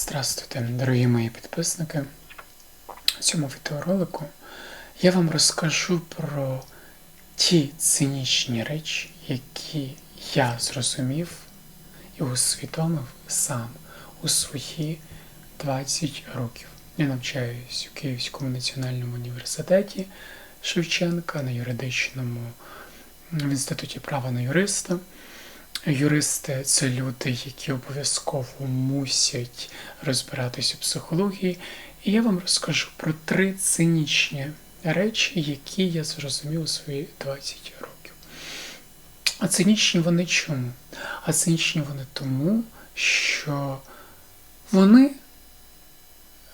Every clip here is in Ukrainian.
Здравствуйте, дорогі мої підписники. В цьому відеоролику я вам розкажу про ті цинічні речі, які я зрозумів і усвідомив сам у свої 20 років. Я навчаюсь у Київському національному університеті Шевченка на юридичному в інституті права на юриста. Юристи це люди, які обов'язково мусять розбиратись у психології. І я вам розкажу про три цинічні речі, які я зрозумів у свої 20 років. А цинічні вони чому? А цинічні вони тому, що вони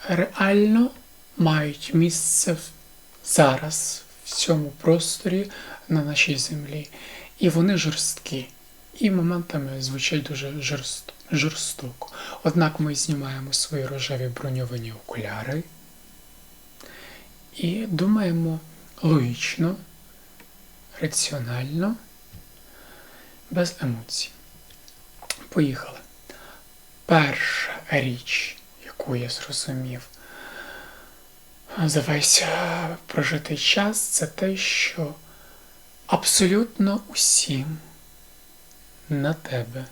реально мають місце зараз в цьому просторі на нашій землі. І вони жорсткі і моментами звучать дуже жорстоко. Однак ми знімаємо свої рожеві броньовані окуляри і думаємо логічно, раціонально, без емоцій. Поїхали. Перша річ, яку я зрозумів за весь е, прожитий час, це те, що абсолютно усім на тебе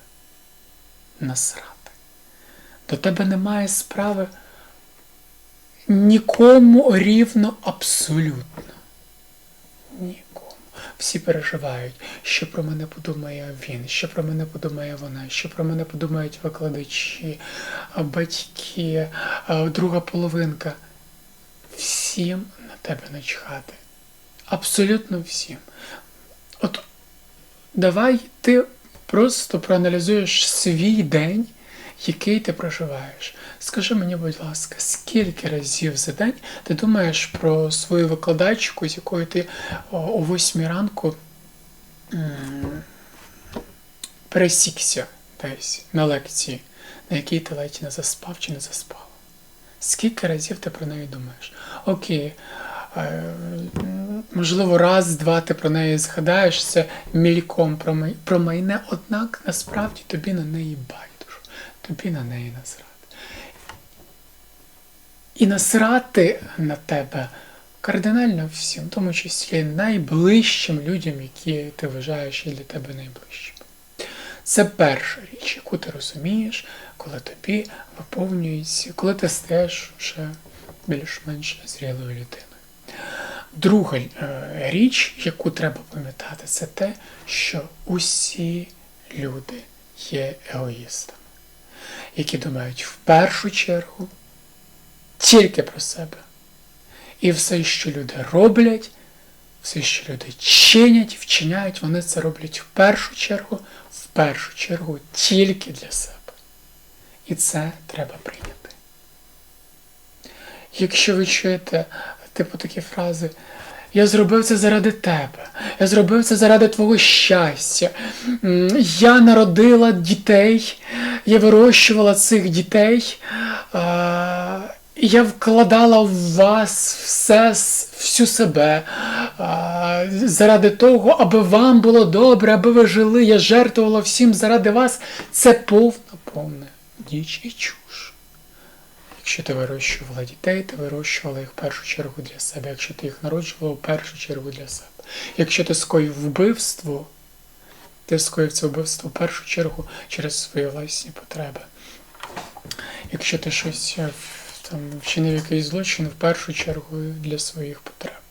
насрати. До тебе немає справи нікому рівно абсолютно. Нікому. Всі переживають, що про мене подумає він, що про мене подумає вона, що про мене подумають викладачі, батьки, друга половинка. Всім на тебе начхати. Абсолютно всім. От давай ти просто проаналізуєш свій день, який ти проживаєш. Скажи мені, будь ласка, скільки разів за день ти думаєш про свою викладачку, з якою ти о, 8 ранку пересікся десь на лекції, на якій ти ледь не заспав чи не заспав? Скільки разів ти про неї думаєш? Окей. Можливо, раз, два ти про неї згадаєш, це мільком про майне, однак насправді тобі на неї байдуже, тобі на неї насрати. І насрати на тебе кардинально всім, в тому числі найближчим людям, які ти вважаєш для тебе найближчими. Це перша річ, яку ти розумієш, коли тобі виповнюється, коли ти стаєш вже більш-менш зрілою людиною. Друга е, річ, яку треба пам'ятати, це те, що усі люди є егоїстами, які думають в першу чергу тільки про себе. І все, що люди роблять, все, що люди чинять, вчиняють, вони це роблять в першу чергу, в першу чергу тільки для себе. І це треба прийняти. Якщо ви чуєте, типу такі фрази, я зробив це заради тебе, я зробив це заради твого щастя. Я народила дітей, я вирощувала цих дітей, я вкладала в вас все, всю себе заради того, аби вам було добре, аби ви жили. Я жертвувала всім заради вас. Це повна, повна діч і чуш. Якщо ти вирощувала дітей, ти вирощувала їх в першу чергу для себе. Якщо ти їх народжувала, в першу чергу для себе. Якщо ти скоїв вбивство, ти скоїв це вбивство в першу чергу через свої власні потреби. Якщо ти щось е, там, вчинив якийсь злочин, в першу чергу для своїх потреб.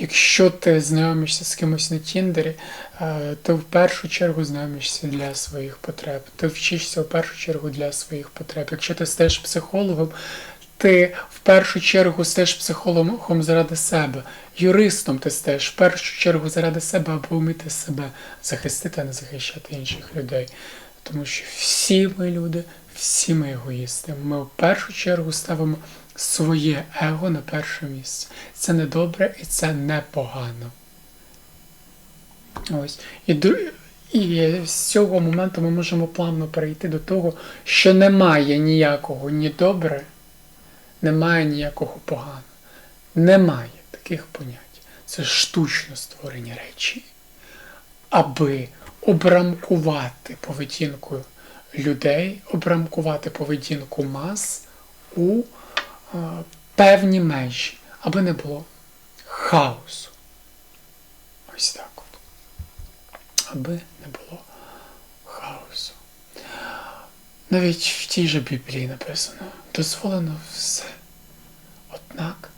Якщо ти знайомишся з кимось на Тіндері, е, то в першу чергу знайомишся для своїх потреб. Ти вчишся в першу чергу для своїх потреб. Якщо ти стаєш психологом, ти в першу чергу стаєш психологом заради себе. Юристом ти стаєш в першу чергу заради себе, аби вміти себе захистити, а не захищати інших людей. Тому що всі ми люди, всі ми егоїсти. Ми в першу чергу ставимо своє его на перше місце. Це не добре і це непогано. Ось. І, і з цього моменту ми можемо плавно перейти до того, що немає ніякого ні добре, немає ніякого погано. Немає таких понять. Це штучно створені речі, аби обрамкувати поведінку людей, обрамкувати поведінку мас у певні межі, аби не було хаосу. Ось так от. Аби не було хаосу. Навіть в тій же Біблії написано, дозволено все, однак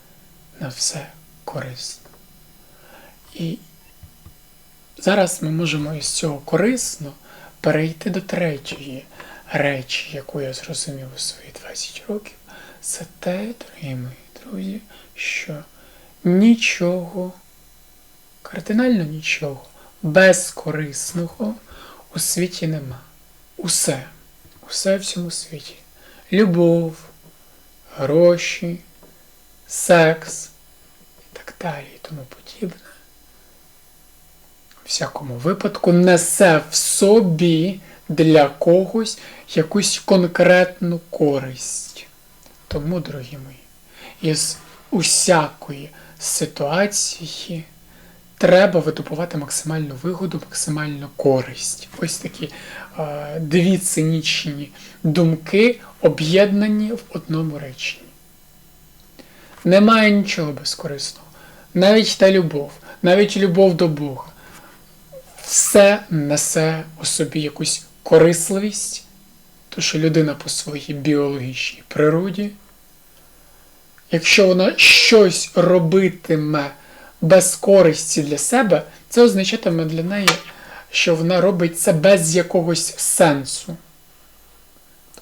на все корисно. І зараз ми можемо із цього корисно перейти до третьої речі, яку я зрозумів у свої 20 років. Це те, дорогі мої друзі, що нічого, кардинально нічого безкорисного у світі нема. Усе, усе в цьому світі. Любов, гроші, секс і так далі і тому подібне. В всякому випадку несе в собі для когось якусь конкретну користь. Тому, дорогі мої, із усякої ситуації треба видобувати максимальну вигоду, максимальну користь. Ось такі е, дві цинічні думки, об'єднані в одному реченні. Немає нічого безкорисного. Навіть та любов, навіть любов до Бога. Все несе у собі якусь корисливість, тому що людина по своїй біологічній природі, якщо вона щось робитиме без користі для себе, це означатиме для неї, що вона робить це без якогось сенсу.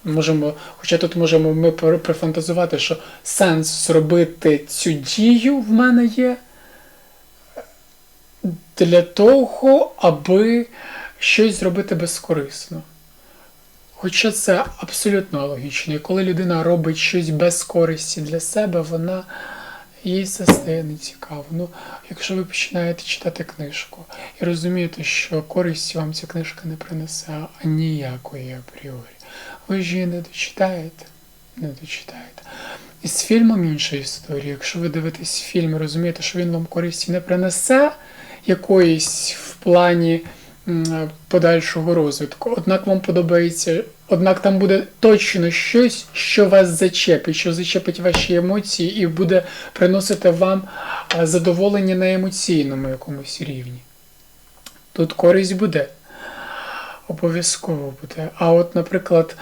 Можемо, Хоча тут можемо ми прифантазувати, що сенс зробити цю дію в мене є для того, аби щось зробити безкорисно. Хоча це абсолютно логічно. І коли людина робить щось без користі для себе, вона їй це стає нецікаво. Ну, якщо ви починаєте читати книжку і розумієте, що користі вам ця книжка не принесе ніякої апріорі, ви ж її не дочитаєте. Не дочитаєте. І з фільмом інша історія. Якщо ви дивитесь фільм і розумієте, що він вам користі не принесе якоїсь в плані подальшого розвитку. Однак вам подобається, однак там буде точно щось, що вас зачепить, що зачепить ваші емоції і буде приносити вам задоволення на емоційному якомусь рівні. Тут користь буде. Обов'язково буде. А от, наприклад,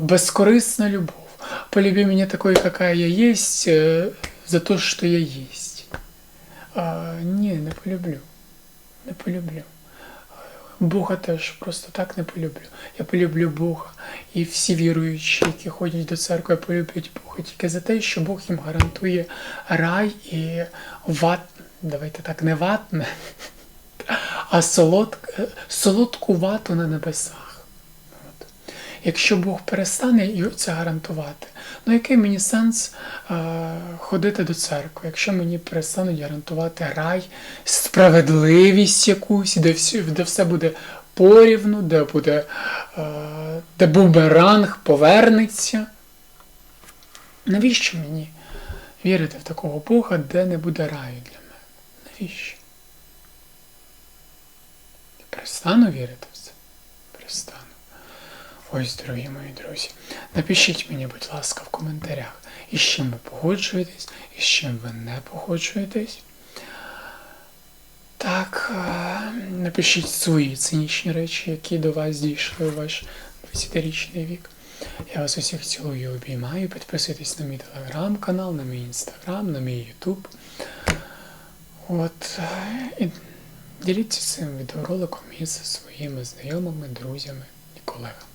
безкорисна любов. Полюби меня такой, какая я есть, за то, что я есть. А, Ні, не полюблю. Не полюблю. Бога теж просто так не полюблю. Я полюблю Бога. І всі віруючі, які ходять до церкви, полюблять Бога тільки за те, що Бог їм гарантує рай і ват, давайте так, не ватне, а солодк, солодку вату на небесах. Якщо Бог перестане це гарантувати, ну який мені сенс а, ходити до церкви, якщо мені перестануть гарантувати рай, справедливість якусь, де все, де все буде порівну, де буде, а, де бумеранг повернеться. Навіщо мені вірити в такого Бога, де не буде раю для мене? Навіщо? Перестану вірити в це? Перестану. Ось, дорогі мої друзі, напишіть мені, будь ласка, в коментарях, із чим ви погоджуєтесь, і з чим ви не погоджуєтесь. Так, напишіть свої цинічні речі, які до вас дійшли у ваш 20-річний вік. Я вас усіх цілую і обіймаю. Підписуйтесь на мій телеграм-канал, на мій інстаграм, на мій ютуб. От, і діліться цим відеороликом із своїми знайомими, друзями і колегами.